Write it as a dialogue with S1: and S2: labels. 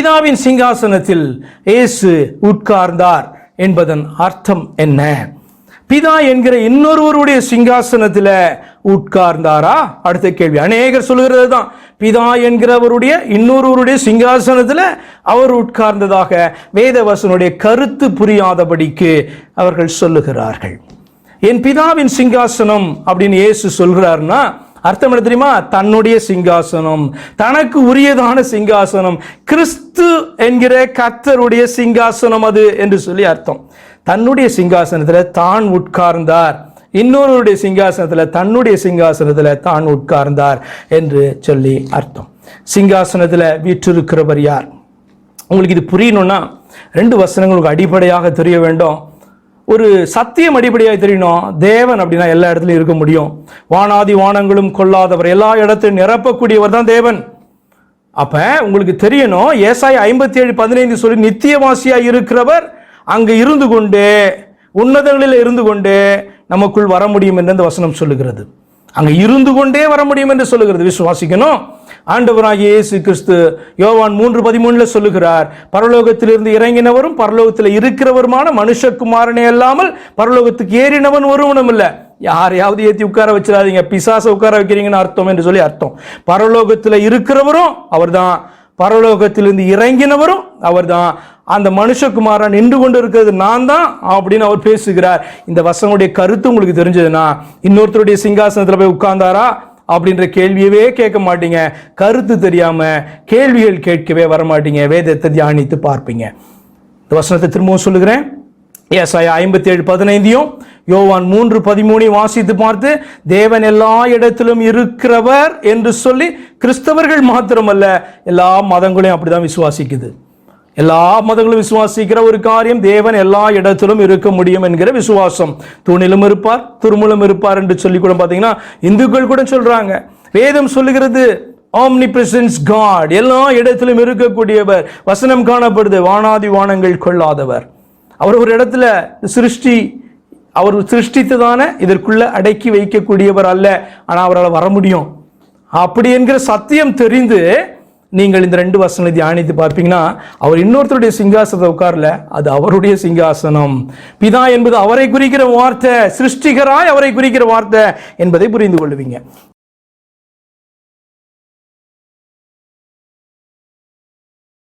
S1: பிதாவின் சிங்காசனத்தில் இயேசு உட்கார்ந்தார் என்பதன் அர்த்தம் என்ன? பிதா என்கிற இன்னொருவருடைய சிங்காசனத்தில் உட்கார்ந்தாரா? அடுத்த கேள்வி. அநேகர் சொல்லுகிறது தான் பிதா என்கிறவருடைய இன்னொருவருடைய சிங்காசனத்தில் அவர் உட்கார்ந்ததாக வேதவசனுடைய கருத்து புரியாதபடிக்கு அவர்கள் சொல்லுகிறார்கள். என் பிதாவின் சிங்காசனம் அப்படின்னு இயேசு சொல்கிறாருன்னா அர்த்தம் என்ன தெரியுமா? தன்னுடைய சிங்காசனம். தனக்கு உரியதான சிங்காசனம். கிறிஸ்து என்கிற கர்த்தருடைய சிங்காசனம் அது என்று சொல்லி அர்த்தம். தன்னுடைய சிங்காசனத்தில் தான் உட்கார்ந்தார். இன்னொருவருடைய சிங்காசனத்தில் தன்னுடைய சிங்காசனத்தில் தான் உட்கார்ந்தார் என்று சொல்லி அர்த்தம். சிங்காசனத்தில் வீற்றிருக்கிறவர் யார்? உங்களுக்கு இது புரியணும்னா ரெண்டு வசனங்களுக்கு அடிப்படையாக தெரிய வேண்டும். ஒரு சத்தியம் அடிப்படையாக தெரியணும் தேவன் அப்படின்னா எல்லா இடத்துலையும் இருக்க முடியும். வானாதி வானங்களும் கொள்ளாதவர் எல்லா இடத்தையும் நிரப்பக்கூடியவர் தான் தேவன். அப்ப உங்களுக்கு தெரியணும் ஏசாய் ஐம்பத்தி ஏழு பதினைந்து சொல்லி நித்தியவாசியாக இருக்கிறவர் அங்கே இருந்து கொண்டு உன்னதங்களில் இருந்து கொண்டு நமக்குள் வர முடியும் என்று அந்த வசனம் சொல்லுகிறது. அங்கே இருந்து கொண்டே வர முடியும் என்று சொல்லுகிறது. விசுவாசிக்கணும். ஆண்டவராகிய இயேசு கிறிஸ்து யோவான் மூன்று பதிமூணுல சொல்லுகிறார் பரலோகத்திலிருந்து இறங்கினவரும் பரலோகத்தில் இருக்கிறவருமான மனுஷகுமாரனே அல்லாமல் பரலோகத்துக்கு ஏறினவன் ஒருவனும் இல்லை. யாரையாவது ஏற்றி உட்கார வச்சிடாதீங்க. பிசாசை உட்கார வைக்கிறீங்கன்னு அர்த்தம் என்று சொல்லி அர்த்தம். பரலோகத்தில் இருக்கிறவரும் அவர்தான். பரலோகத்திலிருந்து இறங்கினவரும் அவர்தான். அந்த மனுஷகுமாரன் நின்று கொண்டு இருக்கிறது நான் தான் அப்படின்னு அவர் பேசுகிறார். இந்த வசனுடைய கருத்து உங்களுக்கு தெரிஞ்சதுன்னா இன்னொருத்தருடைய சிங்காசனத்தில் போய் உட்கார்ந்தாரா? அப்படின்ற கேள்வியவே கேட்க மாட்டீங்க. கருத்து தெரியாம கேள்விகள் கேட்கவே வர மாட்டீங்க. வேதத்தை தியானித்து பார்ப்பீங்க. இந்த வசனத்தை திரும்பவும் சொல்லுகிறேன். ஏசாயா ஐம்பத்தி ஏழு பதினைந்தையும் யோவான் மூன்று பதிமூணையும் வாசித்து பார்த்து தேவன் எல்லா இடத்திலும் இருக்கிறவர் என்று சொல்லி கிறிஸ்தவர்கள் மாத்திரமல்ல எல்லா மதங்களையும் அப்படிதான் விசுவாசிக்குது. எல்லா மதங்களும் விசுவாசிக்கிற ஒரு காரியம் தேவன் எல்லா இடத்திலும் இருக்க முடியும் என்கிற விசுவாசம். தூணிலும் இருப்பார் துருமலும் இருப்பார் என்று சொல்லி கூட பார்த்தீங்கன்னா இந்துக்கள் கூட சொல்றாங்க. வேதம் சொல்லுகிறது ஆம்னி பிரசன்ஸ் காட் எல்லா இடத்திலும் இருக்கக்கூடியவர் வசனம் காணப்படுது வானாதி வானங்கள் கொள்ளாதவர். அவர் ஒரு இடத்துல சிருஷ்டி அவர் சிருஷ்டித்ததான இதற்குள்ள அடக்கி வைக்கக்கூடியவர் அல்ல ஆனால் அவரால் வர முடியும். அப்படி என்கிற சத்தியம் தெரிந்து நீங்கள் இந்த ரெண்டு வசனங்களை தியானித்து பார்ப்பீங்கன்னா அவர் இன்னொருத்தருடைய சிங்காசனத்தை உட்காரல அது அவருடைய சிங்காசனம். பிதா என்பது அவரை குறிக்கிற வார்த்தை சிருஷ்டிகராய் அவரை குறிக்கிற வார்த்தை என்பதை புரிந்து கொள்வீங்க